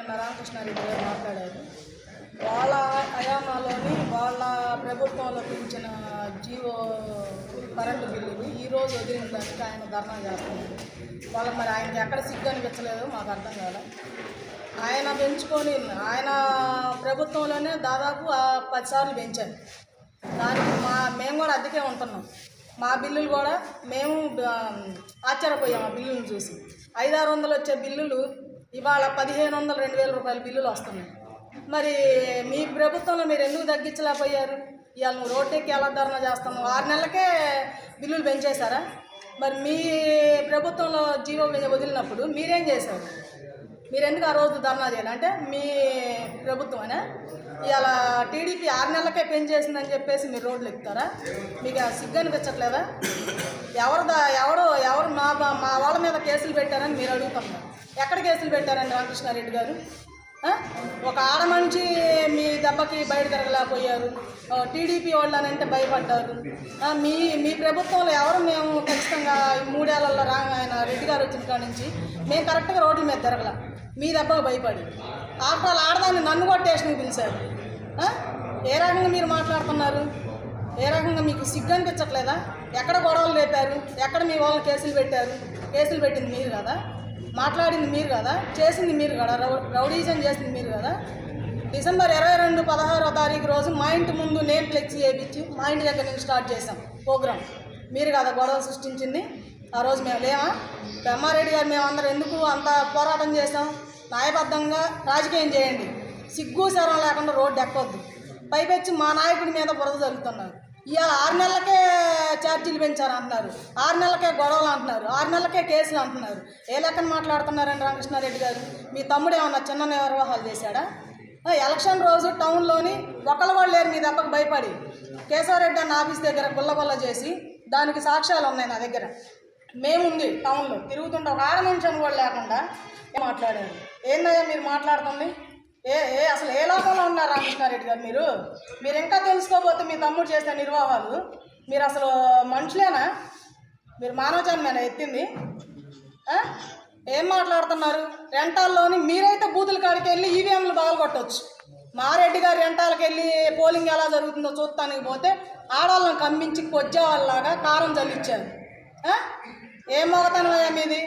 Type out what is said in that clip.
నిన్న గారు మాట్లాడారు. వాళ్ళ హయామాలోని వాళ్ళ ప్రభుత్వంలో పెంచిన జీవో కరెంటు బిల్లులు ఈరోజు వదిలిన దానికి ఆయన ధర్నా చేస్తున్నారు. వాళ్ళకి మరి ఆయనకి ఎక్కడ సిగ్గు అనిపించలేదో మాకు అర్థం కాదు ఆయన పెంచుకొని ఆయన ప్రభుత్వంలోనే దాదాపు పదిసార్లు పెంచారు. దానికి మా మేము కూడా అద్దెకే ఉంటున్నాం. మా బిల్లులు కూడా మేము ఆశ్చర్యపోయాం ఆ బిల్లులను చూసి. ఐదారు వందలు వచ్చే బిల్లులు ఇవాళ పదిహేను వందల రెండు వేల రూపాయల బిల్లులు వస్తున్నాయి. మరి మీ ప్రభుత్వంలో మీరు ఎందుకు తగ్గించలేకపోయారు? ఇవాళ నువ్వు రోడ్డుకి ఎలా ధర్నా చేస్తాము ఆరు నెలలకే బిల్లులు పెంచేశారా? మరి మీ ప్రభుత్వంలో జీవో వదిలినప్పుడు మీరేం చేశారు? మీరు ఎందుకు ఆ రోజు ధర్నా చేయాలి? అంటే మీ ప్రభుత్వమేనా? ఇవాళ టీడీపీ ఆరు నెలలకే పెంచేసిందని చెప్పేసి మీరు రోడ్లు ఎక్కుతారా? మీకు సిగ్గు అనిపించట్లేదా? ఎవరు దా ఎవరు ఎవరు మా బా- మా మీద కేసులు పెట్టారని మీరు అడుగుతున్నారు ఎక్కడ కేసులు పెట్టారండి రామకృష్ణారెడ్డి గారు? ఒక ఆడ మనిషి మీ దెబ్బకి బయట తిరగలేకపోయారు ఆ, టీడీపీ వాళ్ళనంటే భయపడ్డారు. మీ మీ ప్రభుత్వంలో ఎవరు మేము ఖచ్చితంగా మూడేళ్ళలో రా ఆయన రెడ్డి గారు వచ్చిన కాడ నుంచి మేము కరెక్ట్గా రోడ్ల మీద తిరగల. మీ దెబ్బకు భయపడి. ఆఫ్టర్ ఆడదాన్ని నన్ను కూడా స్టేషన్కి పిలిచారు. ఏ రకంగా మీరు మాట్లాడుతున్నారు? ఏ రకంగా మీకు సిగ్గు అనిపించట్లేదా? ఎక్కడ గొడవలు రేపారు? ఎక్కడ మీ వాళ్ళు కేసులు పెట్టారు? కేసులు పెట్టింది మీరు కదా? మాట్లాడింది మీరు కదా? చేసింది మీరు కదా? రౌ- రౌడీజం చేసింది మీరు కదా? డిసెంబర్ ఇరవై రెండు పదహారో తారీఖు రోజు మా ఇంటి ముందు నేమ్ ఫ్లెక్సీ వేయించి మా ఇంటి దగ్గర నుంచి స్టార్ట్ చేసాం ప్రోగ్రామ్ మీరు కదా గొడవ సృష్టించింది? ఆ రోజు మేము లేమా? బ్రహ్మారెడ్డి గారు మేము అందరం ఎందుకు అంత పోరాటం చేసాం న్యాయబద్ధంగా రాజకీయం చేయండి. సిగ్గు శరం లేకుండా రోడ్డు ఎక్కొద్దు. పైపెచ్చి మా నాయకుడి మీద బురద జరుగుతున్నారు ఇవాళ ఆరు నెలలకే ఛార్జీలు పెంచారు అంటున్నారు. ఆరు నెలలకే గొడవలు అంటున్నారు. ఆరు నెలలకే కేసులు అంటున్నారు. ఏ లెక్కన మాట్లాడుతున్నారండి రామకృష్ణారెడ్డి గారు? మీ తమ్ముడు ఏమన్నా చిన్న నిర్వాహాలు చేశాడా? ఎలక్షన్ రోజు టౌన్లోని ఒకళ్ళు వాళ్ళు లేరు మీ దెబ్బకు భయపడి. కేశవరెడ్డి అన్న ఆఫీస్ దగ్గర గుల్లగొల్ల చేసి దానికి సాక్ష్యాలు ఉన్నాయి నా దగ్గర. మేముంది టౌన్లో. తిరుగుతుంటే ఒక ఆడ నిమిషం కూడా లేకుండా ఏం మాట్లాడారు. ఏందయ్యా మీరు మాట్లాడుతుంది? ఏ ఏ అసలు ఏ లోకంలో ఉన్నారు రామకృష్ణారెడ్డి గారు మీరు? మీరు ఇంకా తెలుసుకోబోతే మీ తమ్ముడు చేసిన నిర్వాహాలు మీరు అసలు మనుషులేనా? మీరు మానవ జన్మేనా ఎత్తింది ఏం మాట్లాడుతున్నారు? రెంటాల్లోని మీరైతే బూతుల కాడికి వెళ్ళి ఈవీఎంలు కొట్టవచ్చు మారెడ్డి గారి రెంటాలకు వెళ్ళి పోలింగ్ ఎలా జరుగుతుందో చూస్తానికి పోతే ఆడవాళ్ళని కమ్మించి కొజ్జేవాళ్ళలాగా కారం చల్లించారు ఏం మొగతనమయ్యా మీది?